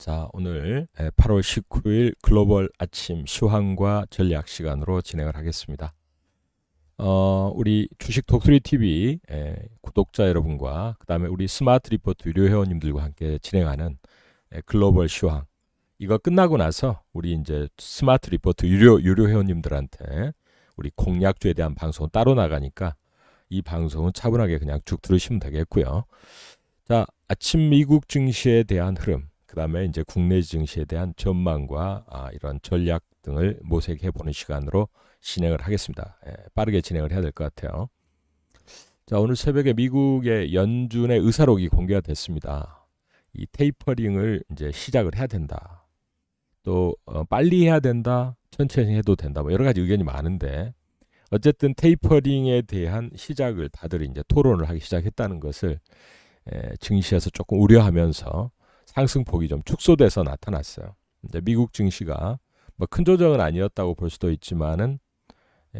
자, 오늘 8월 19일 글로벌 아침 시황과 전략 시간으로 진행을 하겠습니다. 어, 우리 주식 독수리 TV 에, 구독자 여러분과 그다음에 우리 스마트 리포트 유료 회원님들과 함께 진행하는 에, 글로벌 시황 이거 끝나고 나서 우리 이제 스마트 리포트 유료 유료 회원님들한테 우리 공약주에 대한 방송 따로 나가니까 이 방송은 차분하게 그냥 쭉 들으시면 되겠고요. 자, 아침 미국 증시에 대한 흐름 그 다음에 이제 국내 증시에 대한 전망과 아, 이런 전략 등을 모색해 보는 시간으로 진행을 하겠습니다. 예, 빠르게 진행을 해야 될 것 같아요. 자, 오늘 새벽에 미국의 연준의 의사록이 공개가 됐습니다. 이 테이퍼링을 이제 시작을 해야 된다. 또 어, 빨리 해야 된다. 천천히 해도 된다. 뭐 여러 가지 의견이 많은데 어쨌든 테이퍼링에 대한 시작을 다들 이제 토론을 하기 시작했다는 것을 에, 증시에서 조금 우려하면서 상승폭이 좀 축소돼서 나타났어요. 이제 미국 증시가 뭐 큰 조정은 아니었다고 볼 수도 있지만은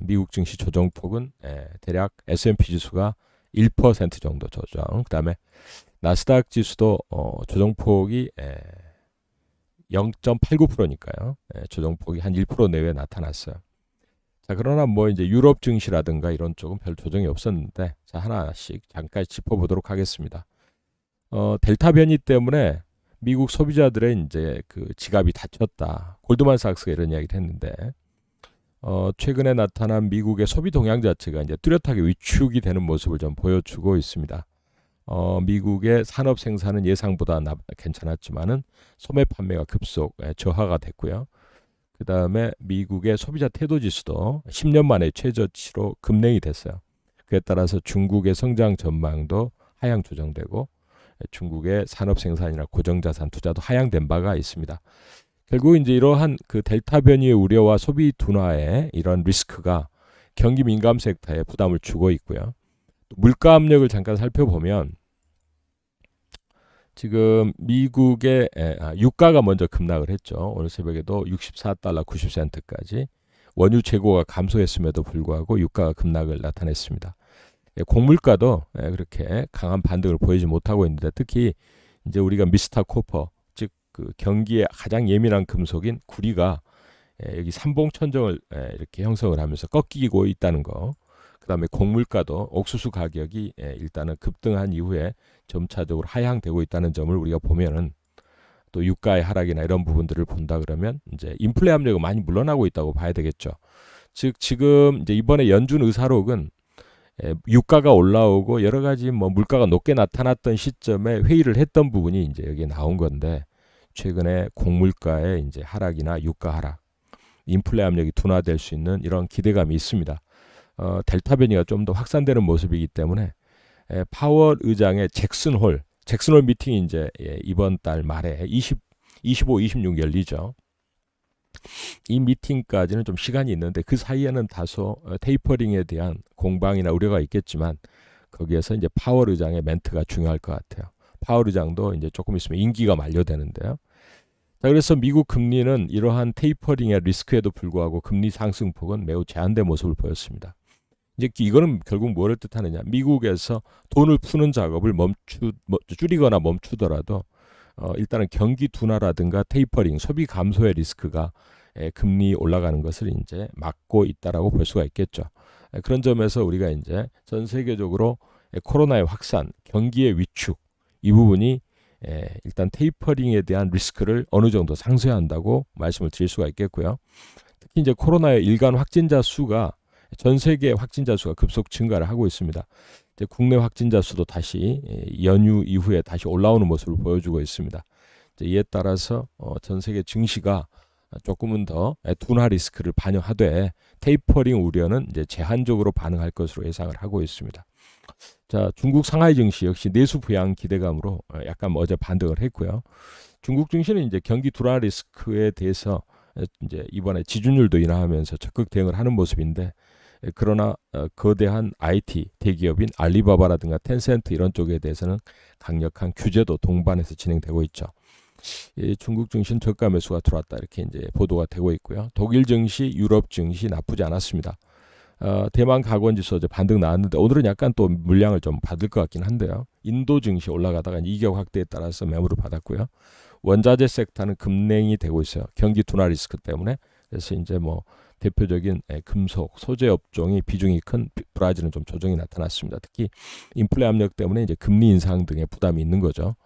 미국 증시 조정폭은 예, 대략 S&P 지수가 1% 정도 조정. 그다음에 나스닥 지수도 어, 조정폭이 예, 0.89%니까요. 예, 조정폭이 한 1% 내외 나타났어요. 자, 그러나 뭐 이제 유럽 증시라든가 이런 쪽은 별 조정이 없었는데 자, 하나씩 잠깐 짚어 보도록 하겠습니다. 어, 델타 변이 때문에 미국 소비자들의 이제 그 지갑이 닫혔다. 골드만삭스가 이런 이야기를 했는데 어, 최근에 나타난 미국의 소비 동향 자체가 이제 뚜렷하게 위축이 되는 모습을 좀 보여주고 있습니다. 어, 미국의 산업 생산은 예상보다 나, 괜찮았지만은 소매 판매가 급속 예, 저하가 됐고요. 그 다음에 미국의 소비자 태도 지수도 10년 만에 최저치로 급냉이 됐어요. 그에 따라서 중국의 성장 전망도 하향 조정되고 중국의 산업 생산이나 고정자산 투자도 하향된 바가 있습니다. 결국 이제 이러한 그 델타 변이의 우려와 소비 둔화의 이런 리스크가 경기 민감 섹터에 부담을 주고 있고요. 물가 압력을 잠깐 살펴보면 지금 미국의 아, 유가가 먼저 급락을 했죠. 오늘 새벽에도 64달러 90센트까지 원유 재고가 감소했음에도 불구하고 유가가 급락을 나타냈습니다. 예, 곡물가도 예, 그렇게 강한 반등을 보이지 못하고 있는데 특히 이제 우리가 미스터 코퍼 즉 그 경기에 가장 예민한 금속인 구리가 예, 여기 삼봉 천정을 이렇게 형성을 하면서 꺾이고 있다는 거. 그다음에 곡물가도 옥수수 가격이 일단은 급등한 이후에 점차적으로 하향되고 있다는 점을 우리가 보면은 또 유가의 하락이나 이런 부분들을 본다 그러면 이제 인플레 압력은 많이 물러나고 있다고 봐야 되겠죠. 즉 지금 이제 이번에 연준 의사록은 유가가 올라오고 여러 가지 뭐 물가가 높게 나타났던 시점에 회의를 했던 부분이 이제 여기에 나온 건데 최근에 곡물가의 이제 하락이나 유가 하락, 인플레 압력이 둔화될 수 있는 이런 기대감이 있습니다. 어, 델타 변이가 좀 더 확산되는 모습이기 때문에 에, 파월 의장의 잭슨 홀, 잭슨 홀 미팅이 이제 예, 이번 달 말에 20, 25, 26 열리죠. 이 미팅까지는 좀 시간이 있는데 그 사이에는 다소 어, 테이퍼링에 대한 공방이나 우려가 있겠지만 거기에서 이제 파월 의장의 멘트가 중요할 것 같아요. 파월 의장도 이제 조금 있으면 임기가 만료되는데요. 자, 그래서 미국 금리는 이러한 테이퍼링의 리스크에도 불구하고 금리 상승폭은 매우 제한된 모습을 보였습니다. 이제 이거는 결국 뭐를 뜻하느냐? 미국에서 돈을 푸는 작업을 멈추 뭐, 줄이거나 멈추더라도 어, 일단은 경기 둔화라든가 테이퍼링, 소비 감소의 리스크가 에, 금리 올라가는 것을 이제 막고 있다라고 볼 수가 있겠죠. 에, 그런 점에서 우리가 이제 전 세계적으로 에, 코로나의 확산, 경기의 위축 이 부분이 에, 일단 테이퍼링에 대한 리스크를 어느 정도 상쇄 한다고 말씀을 드릴 수가 있겠고요. 특히 이제 코로나의 일간 확진자 수가 전 세계 확진자 수가 급속 증가를 하고 있습니다. 국내 확진자 수도 다시 예, 연휴 이후에 다시 올라오는 모습을 보여주고 있습니다. 이에 따라서 어, 전 세계 증시가 조금은 더 둔화 리스크를 반영하되 테이퍼링 우려는 이제 제한적으로 반응할 것으로 예상을 하고 있습니다. 자, 중국 상하이 증시 역시 내수 부양 기대감으로 어, 약간 어제 반등을 했고요. 중국 증시는 이제 경기 둔화 리스크에 대해서 이제 이번에 지준율도 인하하면서 적극 대응을 하는 모습인데 예, 그러나 어, 거대한 IT 대기업인 알리바바라든가 텐센트 이런 쪽에 대해서는 강력한 규제도 동반해서 진행되고 있죠. 예, 중국 증시는 저가 매수가 들어왔다 이렇게 이제 보도가 되고 있고요. 독일 증시, 유럽 증시 나쁘지 않았습니다. 어, 대만 가건 지수 어제 반등 나왔는데 오늘은 약간 또 물량을 좀 받을 것 같긴 한데요. 인도 증시 올라가다가 이격 확대에 따라서 매물을 받았고요. 원자재 섹터는 급냉이 되고 있어요. 경기 둔화 리스크 때문에. 그래서 이제 뭐 대표적인 예, 금속, 소재 업종이 비중이 큰 비- 브라질은 좀 조정이 나타났습니다. 특히 인플레 압력 때문에 이제 금리 인상 등의 부담이 있는 거죠.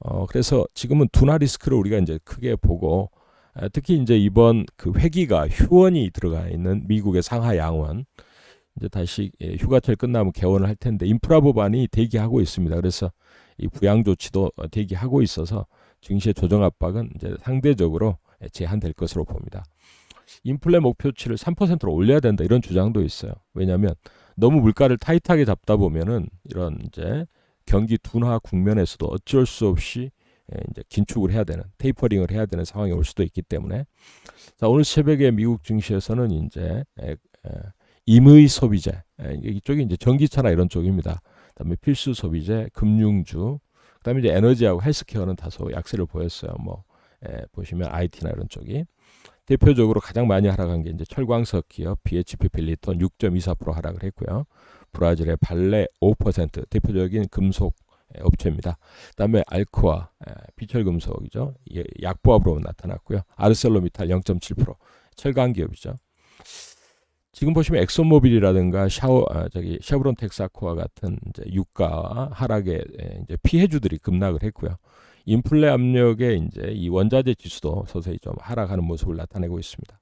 어 그래서 지금은 둔화 리스크를 우리가 이제 크게 보고 아, 특히 이제 이번 그 회기가 휴원이 들어가 있는 미국의 상하 양원 이제 다시 예, 휴가철 끝나면 개원을 할 텐데 인프라 법안이 대기하고 있습니다. 그래서 이 부양 조치도 어, 대기하고 있어서 증시의 조정 압박은 이제 상대적으로 예, 제한될 것으로 봅니다. 인플레 목표치를 3%로 올려야 된다 이런 주장도 있어요. 왜냐하면 너무 물가를 타이트하게 잡다 보면은 이런 이제 경기 둔화 국면에서도 어쩔 수 없이 예, 이제 긴축을 해야 되는 테이퍼링을 해야 되는 상황이 올 수도 있기 때문에 자 오늘 새벽에 미국 증시에서는 이제 에, 에, 임의 소비재 에, 이쪽이 이제 전기차나 이런 쪽입니다. 그다음에 필수 소비재, 금융주, 그다음에 이제 에너지하고 헬스케어는 다소 약세를 보였어요. 뭐 에, 보시면 IT나 이런 쪽이 대표적으로 가장 많이 하락한 게 이제 철광석 기업 BHP 필리톤 6.24% 하락을 했고요. 브라질의 발레 5% 대표적인 금속 에, 업체입니다. 그다음에 알코아 에, 비철금속이죠. 예, 약보합으로 나타났고요. 아르셀로미탈 0.7% 철강 기업이죠. 지금 보시면 엑소모빌이라든가 샤워 아, 저기 쉐브론 텍사코와 같은 이제 유가 하락에 에, 이제 피해주들이 급락을 했고요. 인플레 압력에 이제 이 원자재 지수도 서서히 좀 하락하는 모습을 나타내고 있습니다.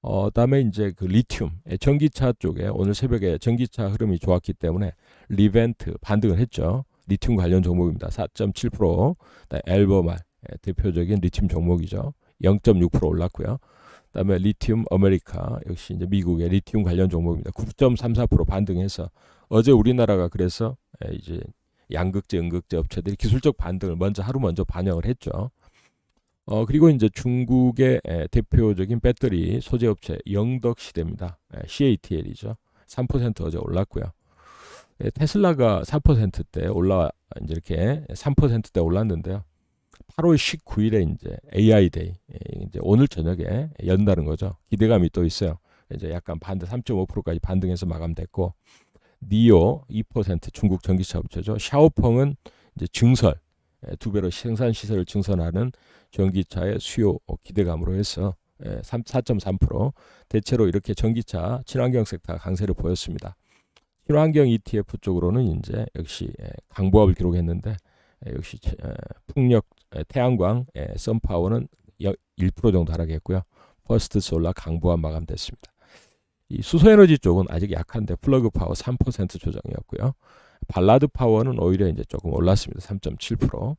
어, 그다음에 이제 그 리튬 에, 전기차 쪽에 오늘 새벽에 전기차 흐름이 좋았기 때문에 리벤트 반등을 했죠. 리튬 관련 종목입니다. 4.7% 그다음에 엘버말 에, 대표적인 리튬 종목이죠. 0.6% 올랐고요. 그다음에 리튬 아메리카 역시 이제 미국의 리튬 관련 종목입니다. 9.34% 반등해서 어제 우리나라가 그래서 에, 이제 양극재, 음극재 업체들이 기술적 반등을 먼저 하루 먼저 반영을 했죠. 어 그리고 이제 중국의 에, 대표적인 배터리 소재 업체 영덕시대입니다. 에, CATL이죠. 3% 어제 올랐고요. 에, 테슬라가 4%대 올라 이제 이렇게 3%대 올랐는데요. 8월 19일에 이제 AI 데이 이제 오늘 저녁에 연다는 거죠. 기대감이 또 있어요. 이제 약간 반대 3.5%까지 반등해서 마감됐고 니오 2% 중국 전기차 업체죠. 샤오펑은 이제 증설 예, 두 배로 생산 시설을 증설하는 전기차의 수요 기대감으로 해서 4.3% 대체로 이렇게 전기차 친환경 섹터 강세를 보였습니다. 친환경 ETF 쪽으로는 이제 역시 예, 강보합을 기록했는데 예, 역시 에, 풍력 에, 태양광 에, 썬파워는 1% 정도 하락했고요. 퍼스트 솔라 강보합 마감됐습니다. 이 수소에너지 쪽은 아직 약한데 플러그 파워 3% 조정이었고요. 발라드 파워는 오히려 이제 조금 올랐습니다. 3.7%.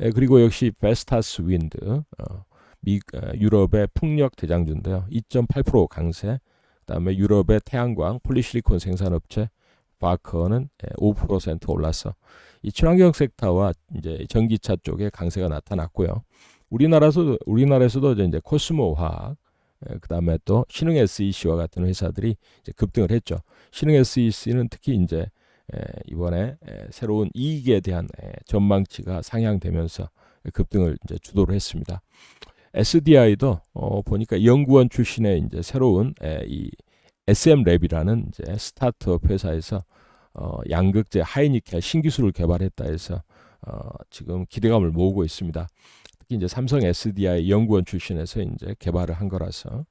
예, 그리고 역시 베스타스 윈드 어, 미 어, 유럽의 풍력 대장주인데요. 2.8% 강세. 그다음에 유럽의 태양광 폴리실리콘 생산업체 바커는 5% 올라서 이 친환경 섹터와 이제 전기차 쪽에 강세가 나타났고요. 우리나라에서도 우리나라에서도 이제 코스모 화학 에, 그다음에 또 신흥 SEC와 같은 회사들이 급등을 했죠. 신흥 SEC는 특히 이제 에, 이번에 에, 새로운 이익에 대한 에, 전망치가 상향되면서 급등을 이제 주도를 했습니다. SDI도 어, 보니까 연구원 출신의 이제 새로운 에, 이 SM랩이라는 이제 스타트업 회사에서 어, 양극재 하이니켈 신기술을 개발했다 해서 어, 지금 기대감을 모으고 있습니다. 특히 이제 삼성 SDI 연구원 출신에서 이제 개발을 한 거라서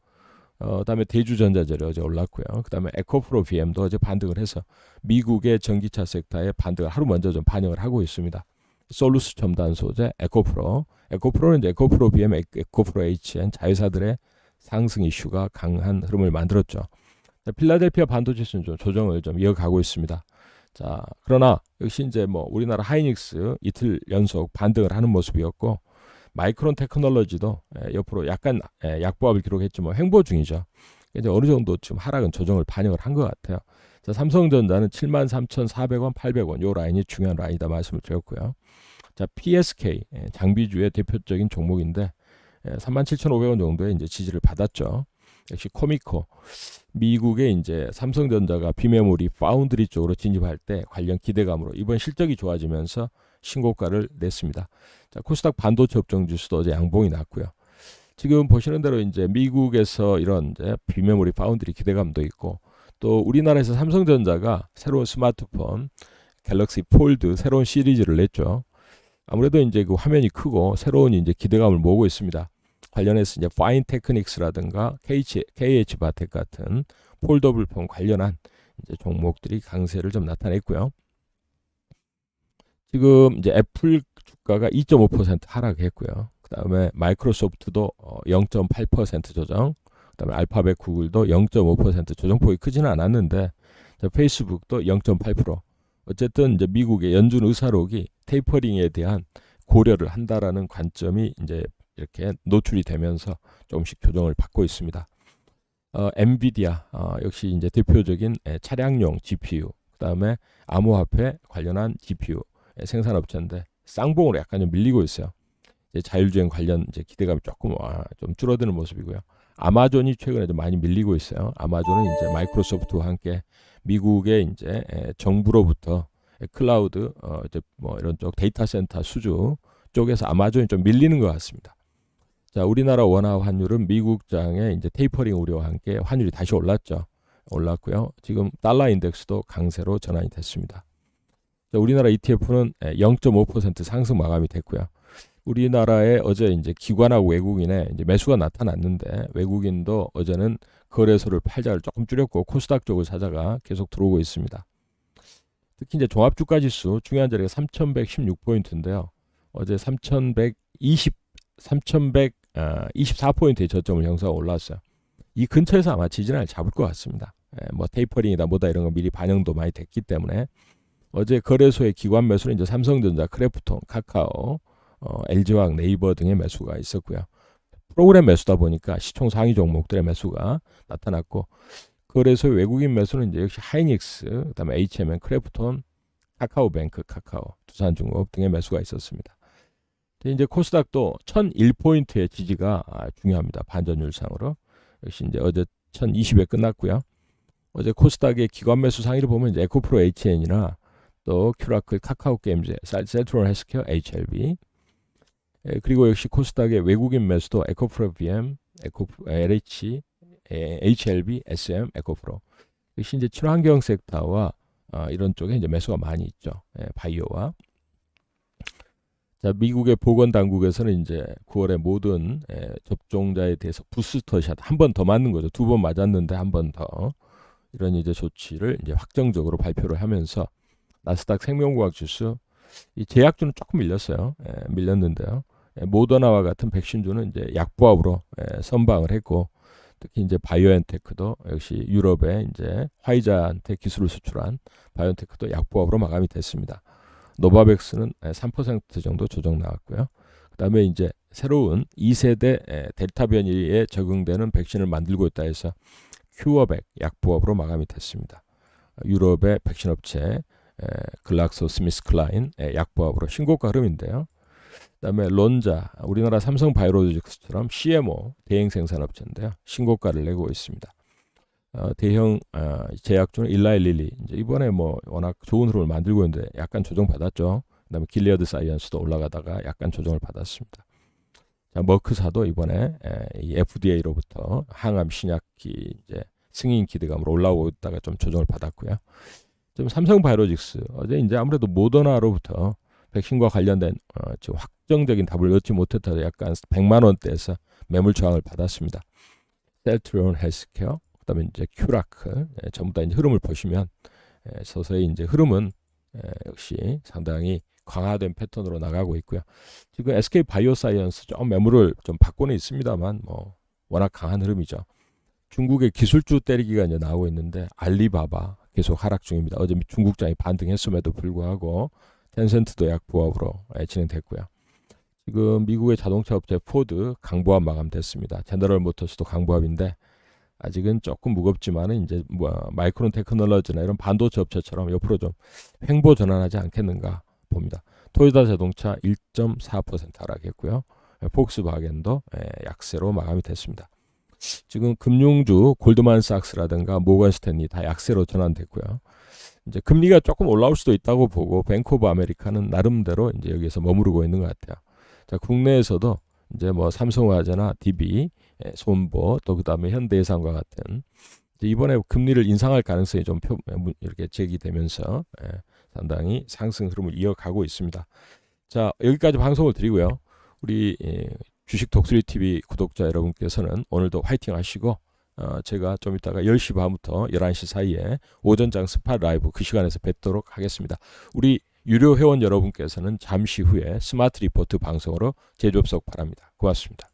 어, 그다음에 대주전자재료 어제 올랐고요. 그다음에 에코프로 BM도 어제 반등을 해서 미국의 전기차 섹터에 반등을 하루 먼저 좀 반영을 하고 있습니다. 솔루스 첨단 소재 에코프로, 에코프로는 이제 에코프로 BM, 에코프로 HN 자회사들의 상승 이슈가 강한 흐름을 만들었죠. 자, 필라델피아 반도체는 좀 조정을 좀 이어가고 있습니다. 자, 그러나 역시 이제 뭐 우리나라 하이닉스 이틀 연속 반등을 하는 모습이었고 마이크론 테크놀로지도 에, 옆으로 약간 에, 약보합을 기록했지만 횡보 중이죠. 이제 어느 정도 지금 하락은 조정을 반영을 한 것 같아요. 자, 삼성전자는 73,400원, 800원 요 라인이 중요한 라인이다 말씀을 드렸고요. 자, PSK 에, 장비주의 대표적인 종목인데 37,500원 정도의 이제 지지를 받았죠. 역시 코미코 미국의 이제 삼성전자가 비메모리 파운드리 쪽으로 진입할 때 관련 기대감으로 이번 실적이 좋아지면서 신고가를 냈습니다. 자, 코스닥 반도체 업종 지수도 어제 양봉이 났고요. 지금 보시는 대로 이제 미국에서 이런 이제 비메모리 파운드리 기대감도 있고 또 우리나라에서 삼성전자가 새로운 스마트폰 갤럭시 폴드 새로운 시리즈를 냈죠. 아무래도 이제 그 화면이 크고 새로운 이제 기대감을 모으고 있습니다. 관련해서 이제 파인 테크닉스라든가 KH, KH 바텍 같은 폴더블 폰 관련한 이제 종목들이 강세를 좀 나타냈고요. 지금 이제 애플 주가가 2.5% 하락했고요. 그다음에 마이크로소프트도 어, 0.8% 조정, 그다음에 알파벳 구글도 0.5% 조정폭이 크지는 않았는데 자, 페이스북도 0.8% 어쨌든 이제 미국의 연준 의사록이 테이퍼링에 대한 고려를 한다라는 관점이 이제 이렇게 노출이 되면서 조금씩 조정을 받고 있습니다. 어, 엔비디아 어, 역시 이제 대표적인 에, 차량용 GPU, 그다음에 암호화폐 관련한 GPU 의 생산업체인데 쌍봉으로 약간 좀 밀리고 있어요. 자율주행 관련 이제 기대감이 조금 와, 좀 줄어드는 모습이고요. 아마존이 최근에 좀 많이 밀리고 있어요. 아마존은 이제 마이크로소프트와 함께 미국의 이제 에, 정부로부터 에, 클라우드 어, 이제 뭐 이런 쪽 데이터 센터 수주 쪽에서 아마존이 좀 밀리는 것 같습니다. 자, 우리나라 원화 환율은 미국장의 이제 테이퍼링 우려와 함께 환율이 다시 올랐죠. 올랐고요. 지금 달러 인덱스도 강세로 전환이 됐습니다. 자, 우리나라 ETF는 0.5% 상승 마감이 됐고요. 우리나라에 어제 이제 기관하고 외국인의 이제 매수가 나타났는데 외국인도 어제는 거래소를 팔자를 조금 줄였고 코스닥 쪽을 사자가 계속 들어오고 있습니다. 특히 이제 종합주가 지수 중요한 자리가 3,116포인트인데요. 어제 3,120 3,124포인트의 저점을 형성하고 올랐어요. 이 근처에서 아마 지지난을 잡을 것 같습니다. 예, 뭐 테이퍼링이다 뭐다 이런 거 미리 반영도 많이 됐기 때문에 어제 거래소의 기관 매수는 이제 삼성전자, 크래프톤, 카카오, 어, LG화학, 네이버 등의 매수가 있었고요. 프로그램 매수다 보니까 시총 상위 종목들의 매수가 나타났고 거래소의 외국인 매수는 이제 역시 하이닉스, 그다음에 HMN, 크래프톤, 카카오뱅크, 카카오, 두산중공업 등의 매수가 있었습니다. 이제 코스닥도 1001포인트의 지지가 아, 중요합니다. 반전율상으로. 역시 이제 어제 1020에 끝났고요. 어제 코스닥의 기관 매수 상위를 보면 이제 에코프로 HN이나 또 큐라클 카카오 게임즈, 센트럴 헬스케어 HLB 에, 그리고 역시 코스닥의 외국인 매수도 에코프로 BM, 에코 LH, 에, HLB, SM, 에코프로 역시 이제 친환경 섹터와 아, 이런 쪽에 이제 매수가 많이 있죠. 에, 바이오와 자, 미국의 보건 당국에서는 이제 9월에 모든 에, 접종자에 대해서 부스터샷 한 번 더 맞는 거죠. 두 번 맞았는데 한 번 더 이런 이제 조치를 이제 확정적으로 발표를 하면서 나스닥 생명과학 지수 이 제약주는 조금 밀렸어요. 에, 밀렸는데요. 에, 모더나와 같은 백신주는 이제 약보합으로 에, 선방을 했고 특히 이제 바이오엔테크도 역시 유럽에 이제 화이자한테 기술을 수출한 바이오엔테크도 약보합으로 마감이 됐습니다. 노바백스는 3% 정도 조정 나왔고요. 그다음에 이제 새로운 2세대 델타 변이에 적응되는 백신을 만들고 있다 해서 큐어백 약부업으로 마감이 됐습니다. 유럽의 백신 업체 글락소 스미스 클라인 약부업으로 신고가 흐름인데요. 그다음에 론자 우리나라 삼성 바이오로직스처럼 CMO 대행 생산 업체인데요. 신고가를 내고 있습니다. 어, 대형 어, 제약주는 일라일릴리 이제 이번에 뭐 워낙 좋은 흐름을 만들고 있는데 약간 조정 받았죠. 그다음에 길리어드 사이언스도 올라가다가 약간 조정을 받았습니다. 자, 머크사도 이번에 에, 이 FDA로부터 항암 신약기 이제 승인 기대감으로 올라오고 있다가 좀 조정을 받았고요. 좀 삼성 바이오로직스 어제 이제 아무래도 모더나로부터 백신과 관련된 어, 지금 확정적인 답을 얻지 못했다 약간 100만 원대에서 매물 저항을 받았습니다. 셀트리온 헬스케어 그다음에 이제 큐라크 예, 전부 다 이제 흐름을 보시면 예, 서서히 이제 흐름은 예, 역시 상당히 강화된 패턴으로 나가고 있고요. 지금 SK 바이오사이언스 좀 매물을 좀 받고는 있습니다만 뭐 워낙 강한 흐름이죠. 중국의 기술주 때리기가 이제 나오고 있는데 알리바바 계속 하락 중입니다. 어제 중국장이 반등했음에도 불구하고 텐센트도 약보합으로 예, 진행됐고요. 지금 미국의 자동차 업체 포드 강보합 마감됐습니다. 제너럴 모터스도 강보합인데 아직은 조금 무겁지만은 이제 뭐 마이크론 테크놀로지나 이런 반도체 업체처럼 옆으로 좀 횡보 전환하지 않겠는가 봅니다. 토요타 자동차 1.4% 하락했고요. 폭스바겐도 예, 약세로 마감이 됐습니다. 지금 금융주 골드만삭스라든가 모건 스탠리 다 약세로 전환됐고요. 이제 금리가 조금 올라올 수도 있다고 보고 뱅크 오브 아메리카는 나름대로 이제 여기서 머무르고 있는 것 같아요. 자, 국내에서도 이제 뭐 삼성화재나 DB, 손보 또 그다음에 현대해상과 같은 이번에 금리를 인상할 가능성이 좀 표, 이렇게 제기되면서 예, 상당히 상승 흐름을 이어가고 있습니다. 자 여기까지 방송을 드리고요. 우리 예, 주식 독수리 TV 구독자 여러분께서는 오늘도 화이팅 하시고 어, 제가 좀 이따가 10시 반부터 11시 사이에 오전장 스팟 라이브 그 시간에서 뵙도록 하겠습니다. 우리 유료 회원 여러분께서는 잠시 후에 스마트 리포트 방송으로 재접속 바랍니다. 고맙습니다.